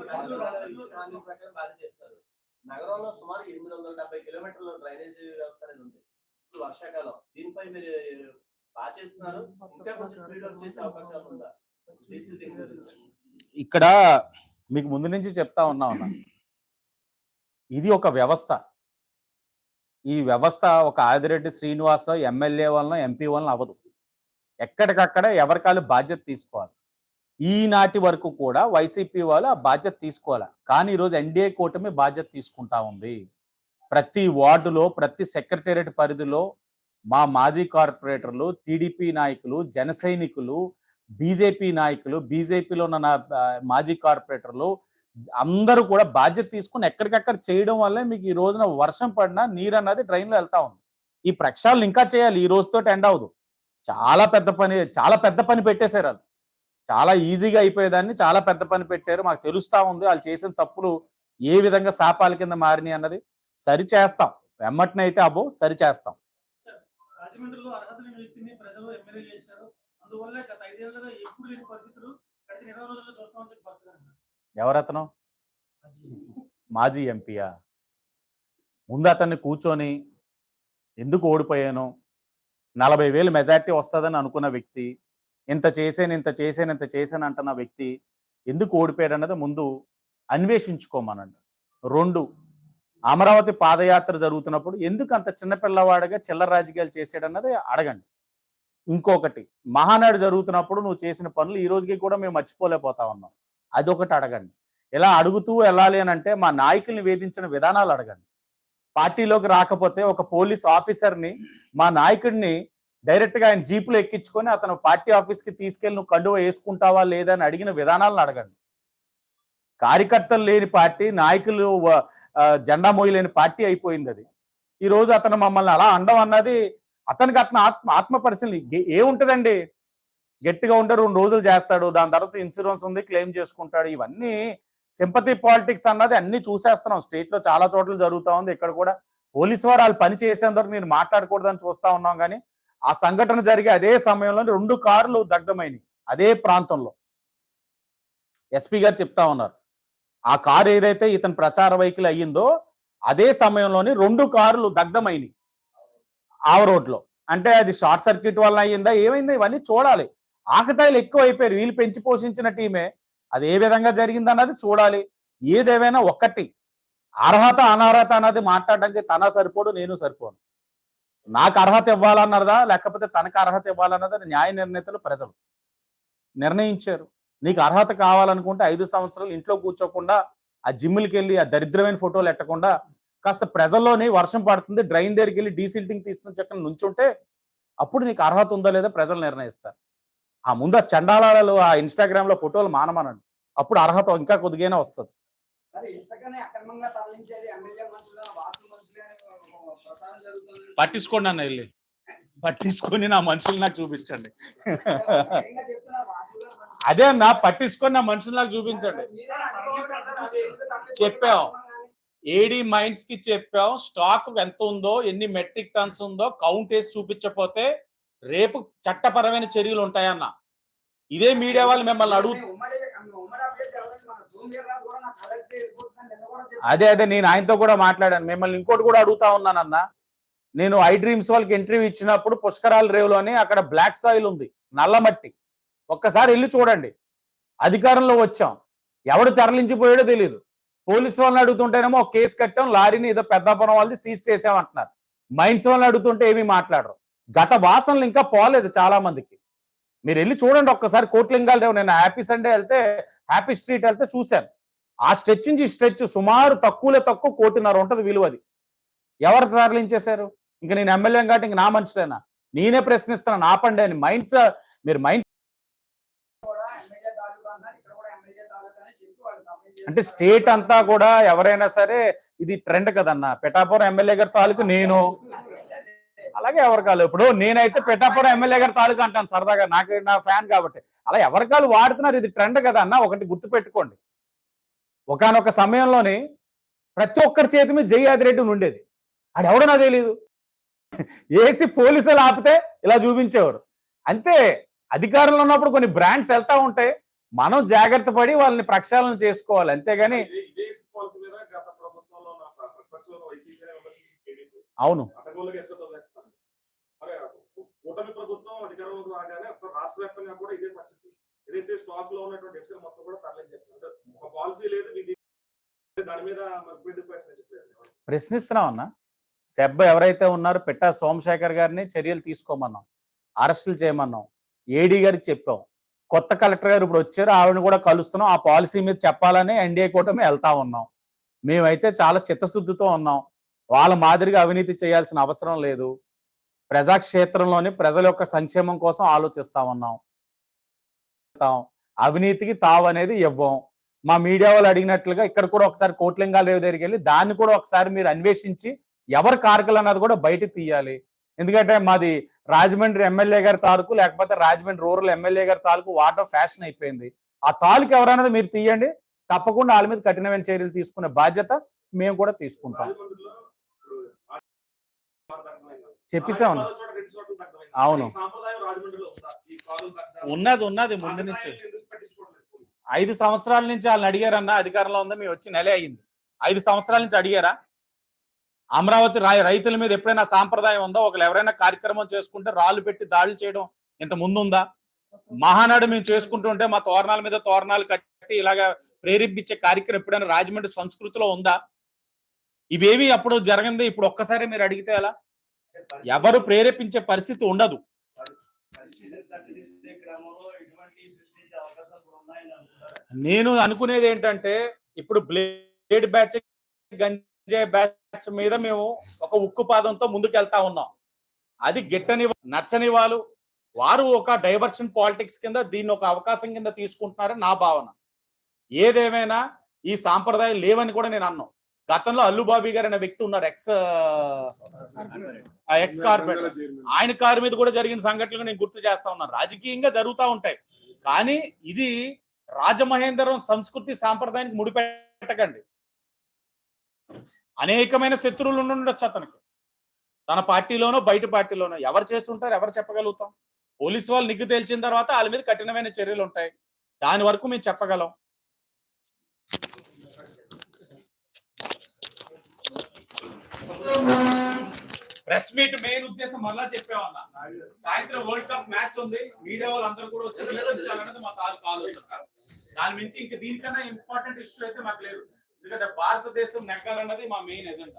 ప్రకారం బాగా చేస్తారు నగరంలో సుమారు ఎనిమిది వందల డెబ్బై కిలోమీటర్ల డ్రైనేజ్ వ్యవస్థ అనేది ఉంది. ఇప్పుడు వర్షాకాలం. దీనిపై మీరు బాగా చేస్తున్నారు. ఇంకా కొంచెం స్పీడ్ అప్ చేసే అవకాశాలు ఉందా? ఇక్కడ మీకు ముందు నుంచి చెప్తా ఉన్నా ఉన్నా. ఇది ఒక వ్యవస్థ. ఈ వ్యవస్థ ఒక ఆదిరెడ్డి శ్రీనివాస ఎమ్మెల్యే వలన ఎంపీ వలన అవ్వదు. ఎక్కడికక్కడ ఎవరికాలు బాధ్యత తీసుకోవాలి. ఈనాటి వరకు కూడా వైసీపీ వాళ్ళు ఆ బాధ్యత తీసుకోవాలి? కానీ ఈరోజు ఎన్డీఏ కూటమి బాధ్యత తీసుకుంటా ఉంది. ప్రతి వార్డులో ప్రతి సెక్రటేరియట్ పరిధిలో మా మాజీ కార్పొరేటర్లు టీడీపీ నాయకులు జన సైనికులు బీజేపీ నాయకులు బీజేపీలో ఉన్న నా మాజీ కార్పొరేటర్లు అందరూ కూడా బాధ్యత తీసుకుని ఎక్కడికక్కడ చేయడం వల్లే మీకు ఈ రోజున వర్షం పడినా నీరు అన్నది ట్రైన్లో వెళ్తా ఉంది. ఈ ప్రక్షాళన ఇంకా చేయాలి. ఈ రోజుతో ఎండ్ అవ్వదు. చాలా పెద్ద పని చాలా పెద్ద పని పెట్టేశారు అది చాలా ఈజీగా అయిపోయేదాన్ని చాలా పెద్ద పని పెట్టారు. మాకు తెలుస్తా ఉంది వాళ్ళు చేసిన తప్పులు ఏ విధంగా శాపాల కింద మారినాయి అన్నది సరి చేస్తాం. వెమ్మటినైతే అబ్బో సరి చేస్తాం. రాజమండ్రిలో అర్హత లేని వ్యక్తిని ప్రజలు ఎమ్మెల్యే చేశారు. అందువల్ల గత ఐదేళ్ళుగా ఎప్పుడు లేని పరిస్థితులు గడిచిన ఇరవై రోజుల్లో చూస్తామని చెప్పి భక్తులు అంటున్నారు. ఎవరతను? మాజీ ఎంపీయా? ముందు అతన్ని కూర్చొని ఎందుకు ఓడిపోయాను? నలభై వేలు మెజార్టీ వస్తుందని అనుకున్న వ్యక్తి ఇంత చేసాను ఇంత చేసాను ఇంత చేశాను అంటున్న వ్యక్తి ఎందుకు ఓడిపోయాడు అన్నది ముందు అన్వేషించుకోమనండి. రెండు అమరావతి పాదయాత్ర జరుగుతున్నప్పుడు ఎందుకు అంత చిన్నపిల్లవాడిగా చిల్లర రాజకీయాలు చేసాడన్నది అడగండి. ఇంకొకటి మహానాడు జరుగుతున్నప్పుడు నువ్వు చేసిన పనులు ఈ రోజుకి కూడా మేము మర్చిపోలేకపోతా ఉన్నాం. అదొకటి అడగండి. ఇలా అడుగుతూ వెళ్ళాలి అని అంటే మా నాయకుల్ని వేధించిన విధానాలు అడగండి. పార్టీలోకి రాకపోతే ఒక పోలీస్ ఆఫీసర్ని మా నాయకుడిని డైరెక్ట్గా ఆయన జీపులు ఎక్కించుకొని అతను పార్టీ ఆఫీస్కి తీసుకెళ్ళి నువ్వు కండువ వేసుకుంటావా లేదా అని అడిగిన విధానాలను అడగండి. కార్యకర్తలు లేని పార్టీ నాయకులు జెండా మోయలేని పార్టీ అయిపోయింది అది. ఈ రోజు అతను మమ్మల్ని అలా అండం అన్నది అతనికి అతను ఆత్మ ఆత్మ పరిశీలన ఏ- ఏముంటదండి గట్టిగా ఉంటే రెండు రోజులు చేస్తాడు దాని తర్వాత ఇన్సూరెన్స్ ఉంది క్లెయిమ్ చేసుకుంటాడు ఇవన్నీ సింపతి పాలిటిక్స్ అన్నది అన్ని చూసేస్తున్నాం. స్టేట్లో చాలా చోట్ల జరుగుతా ఉంది. ఇక్కడ కూడా పోలీసు వారు వాళ్ళు పని చేసేందుకు నేను మాట్లాడకూడదని చూస్తా ఉన్నాం కానీ ఆ సంఘటన జరిగే అదే సమయంలో రెండు కార్లు దగ్ధమైనవి అదే ప్రాంతంలో. ఎస్పీ గారు చెప్తా ఉన్నారు. ఆ కారు ఏదైతే ఇతని ప్రచార వెహికల్ అయ్యిందో అదే సమయంలోని రెండు కార్లు దగ్ధమైనవి ఆవ రోడ్లో. అంటే అది షార్ట్ సర్క్యూట్ వల్ల అయ్యిందా ఏమైందా ఇవన్నీ చూడాలి. ఆకతాయిలు ఎక్కువ అయిపోయారు వీళ్ళు పెంచి పోషించిన టీమే. అది ఏ విధంగా జరిగింది అన్నది చూడాలి. ఏదేమైనా ఒక్కటి అర్హత అనర్హత అన్నది మాట్లాడడానికి తన సరిపోడు నేను సరిపోను. నాకు అర్హత ఇవ్వాలన్నదా? లేకపోతే తనకు అర్హత ఇవ్వాలన్నది? న్యాయ నిర్ణేతలు ప్రజలు నిర్ణయించారు. నీకు అర్హత కావాలనుకుంటే ఐదు సంవత్సరాలు ఇంట్లో కూర్చోకుండా ఆ జిమ్లకి వెళ్ళి ఆ దరిద్రమైన ఫోటోలు ఎట్టకుండా కాస్త ప్రజల్లోని వర్షం పడుతుంది డ్రైన్ దగ్గరికి వెళ్ళి డీసిల్టింగ్ తీసుకుని చక్కని నుంచుంటే అప్పుడు నీకు అర్హత ఉందో లేదో ప్రజలు నిర్ణయిస్తారు. ఆ ముందు ఆ చండాలాలు ఆ ఇన్స్టాగ్రామ్లో ఫోటోలు మానమనండి. అప్పుడు అర్హత ఇంకా కొద్దిగానే వస్తుంది. పట్టించుకోండి అన్న వెళ్ళి. పట్టించుకొని నా మనుషులు నాకు చూపించండి. అదే అన్న పట్టించుకొని నా మనుషులు నాకు చూపించండి. చెప్పాం. ఏడీ మైన్స్కి చెప్పాం స్టాక్ ఎంత ఉందో ఎన్ని మెట్రిక్ టన్స్ ఉందో కౌంట్ వేసి చూపించకపోతే రేపు చట్టపరమైన చర్యలు ఉంటాయన్న. ఇదే మీడియా వాళ్ళు మిమ్మల్ని అడుగు అదే అదే నేను ఆయనతో కూడా మాట్లాడాను. మిమ్మల్ని ఇంకోటి కూడా అడుగుతా ఉన్నానన్న. నేను ఐ డ్రీమ్స్ వాళ్ళకి ఇంటర్వ్యూ ఇచ్చినప్పుడు పుష్కరాల రేవులోని అక్కడ బ్లాక్ సాయిల్ ఉంది నల్లమట్టి. ఒక్కసారి వెళ్ళి చూడండి. అధికారంలో వచ్చాం. ఎవడు తరలించిపోయాడో తెలియదు పోలీసు వాళ్ళని అడుగుతుంటేనేమో ఒక కేసు కట్టాం లారీని ఏదో పెద్దాపురం వాళ్ళది సీజ్ చేసామంటున్నారు మైన్స్ వాళ్ళని అడుగుతుంటే ఏమీ మాట్లాడరు. గత వాసనలు ఇంకా పోలేదు చాలా మందికి మీరు వెళ్ళి చూడండి ఒక్కసారి కోట్లింగాలు రేవు. నేను హ్యాపీ సండే వెళ్తే హ్యాపీ స్ట్రీట్ వెళ్తే చూశాను. ఆ స్ట్రెచ్ నుంచి స్ట్రెచ్ సుమారు తక్కువలో తక్కువ కోటిన్నర ఉంటుంది విలువది ఎవరు తరలించేశారు ఇంక నేను ఎమ్మెల్యే కాబట్టి ఇంక నా మనుషులేనా నేనే ప్రశ్నిస్తున్నాను ఆపండి అని. మైండ్స్ మీరు మైండ్స్ అంటే స్టేట్ అంతా కూడా ఎవరైనా సరే ఇది ట్రెండ్ కదన్న. పిఠాపురం ఎమ్మెల్యే గారి తాలూకు నేను. అలాగే ఎవరికాలు ఇప్పుడు నేనైతే పిఠాపురం ఎమ్మెల్యే గారి తాలూకు అంటాను సరదాగా. నాకు నా ఫ్యాన్ కాబట్టి. అలా ఎవరికాలు వాడుతున్నారు? ఇది ట్రెండ్ కదా అన్న ఒకటి గుర్తు పెట్టుకోండి ఒకనొక సమయంలోని ప్రతి ఒక్కరి చేతి మీద జై ఆదిరెడ్డి అని ఉండేది. అది ఎవడో నాకు తెలియదు ఏసి పోలీసులు ఆపితే ఇలా చూపించేవారు అంతే అధికారంలో ఉన్నప్పుడు కొన్ని బ్రాండ్స్ వెళ్తా ఉంటాయి మనం జాగ్రత్త పడి వాళ్ళని ప్రక్షాళన చేసుకోవాలి. అంతేగాని అవును. కూటమి ప్రభుత్వం అధికారంలోకి రాగానే రాష్ట్ర వ్యాప్తంగా కూడా ఇదే పరిస్థితి. ఏదైతే స్టాక్లో ఉన్నటువంటి ఇసుక మొత్తం కూడా తరలించేస్తారు పాలసీ లేదు దాని మీద ప్రశ్నిస్తున్నాం అన్న. సెబ్బ ఎవరైతే ఉన్నారో పెట్టా సోమశేఖర్ గారిని చర్యలు తీసుకోమన్నాం. అరెస్టులు చేయమన్నాం. ఏడీ గారికి చెప్పాం. కొత్త కలెక్టర్ గారు ఇప్పుడు వచ్చారు ఆవిడని కూడా కలుస్తున్నాం. ఆ పాలసీ మీద చెప్పాలని ఎన్డీఏ కూటమి వెళ్తా ఉన్నాం. మేమైతే చాలా చిత్తశుద్ధితో ఉన్నాం. వాళ్ళ మాదిరిగా అవినీతి చేయాల్సిన అవసరం లేదు. ప్రజాక్షేత్రంలోని ప్రజల యొక్క సంక్షేమం కోసం ఆలోచిస్తా ఉన్నాం. అవినీతికి తావు అనేది ఇవ్వం. మా మీడియా వాళ్ళు అడిగినట్లుగా ఇక్కడ కూడా ఒకసారి కోట్లింగాల రేవు దగ్గరికి వెళ్ళి దాన్ని కూడా ఒకసారి మీరు అన్వేషించి ఎవరు కారకులు అన్నది కూడా బయట తీయాలి. ఎందుకంటే మాది రాజమండ్రి ఎమ్మెల్యే గారి తాలూకు లేకపోతే రాజమండ్రి రూరల్ ఎమ్మెల్యే గారి తాలూకు వాటర్ ఫ్యాషన్ అయిపోయింది. ఆ తాలూకు ఎవరన్నది మీరు తీయండి. తప్పకుండా వాళ్ళ మీద కఠినమైన చర్యలు తీసుకునే బాధ్యత మేము కూడా తీసుకుంటాం. రాజమండ్రిలో ఇప్పుడు కారు దగ్ధమైంది. చెప్పేసాం నాలుగు చోట్ల రెండు చోట్ల దగ్ధమైంది. అవును. ఉన్నది ఉన్నది ముందు నుంచి సాంప్రదాయాన్ని ఎందుకు పట్టించుకోవట్లేదు పోలీసులు? ఐదు సంవత్సరాల నుంచి వాళ్ళని అడిగారన్న అధికారంలో ఉందా మేము వచ్చి నెలే అయ్యింది. ఐదు సంవత్సరాల నుంచి అడిగారా? అమరావతి రాయ రైతుల మీద ఎప్పుడైనా సాంప్రదాయం ఉందా? ఒకళ్ళు ఎవరైనా కార్యక్రమం చేసుకుంటే రాళ్ళు పెట్టి దాడులు చేయడం ఇంత ముందు ఉందా మహానాడు మేము చేసుకుంటుంటే మా తోరణాల మీద తోరణాలు కట్టి ఇలాగా ప్రేరేపించే కార్యక్రమం ఎప్పుడైనా రాజమండ్రి సంస్కృతిలో ఉందా? ఇవేవి అప్పుడు జరగంది? ఇప్పుడు ఒక్కసారి మీరు అడిగితే ఎలా? ఎవరు ప్రేరేపించే పరిస్థితి ఉండదు. నేను అనుకునేది ఏంటంటే ఇప్పుడు బ్లేడ్ బ్యాచ్ గంజాయి బ్యాచ్ మీద మేము ఒక ఉక్కు పాదంతో ముందుకు వెళ్తా ఉన్నాం. అది గిట్టని నచ్చని వాళ్ళు వారు ఒక డైవర్షన్ పాలిటిక్స్ కింద దీన్ని ఒక అవకాశం కింద తీసుకుంటున్నారని నా భావన. ఏదేమైనా ఈ సాంప్రదాయాలు లేవని కూడా నేను అన్నాను గతంలో అల్లు బాబీ గారు అనే వ్యక్తి ఉన్నారు ఎక్స్ ఎక్స్ కార్పొరేటర్. ఆయన కారు మీద కూడా జరిగిన సంఘటనలు నేను గుర్తు చేస్తా ఉన్నాను. రాజకీయంగా జరుగుతూ ఉంటాయి. కానీ ఇది రాజమహేంద్రం సంస్కృతి సాంప్రదాయానికి ముడిపెట్టకండి. అనేకమైన శత్రువులు ఉండొచ్చు అతనికి. తన పార్టీలోనో బయట పార్టీలోనో ఎవరు చేస్తుంటారు ఎవరు చెప్పగలుగుతాం? పోలీసు వాళ్ళు నిగ్గు తేల్చిన తర్వాత వాళ్ళ మీద కఠినమైన చర్యలు ఉంటాయి. దాని వరకు మేము చెప్పగలం. ప్రెస్ మీట్ మెయిన్ ఉద్దేశం మళ్ళా చెప్పామన్నా సాయంత్రం వరల్డ్ కప్ మ్యాచ్ ఉంది. మీడియా వాళ్ళందరూ కూడా వచ్చి వీక్షించాలన్నది మా తాలూకు ఆలోచన. దాని మించి ఇంకా దీనికన్నా ఇంపార్టెంట్ ఇష్యూ అయితే మాకు లేదు. ఎందుకంటే భారతదేశం నెగ్గాలన్నది మా మెయిన్ ఎజెండా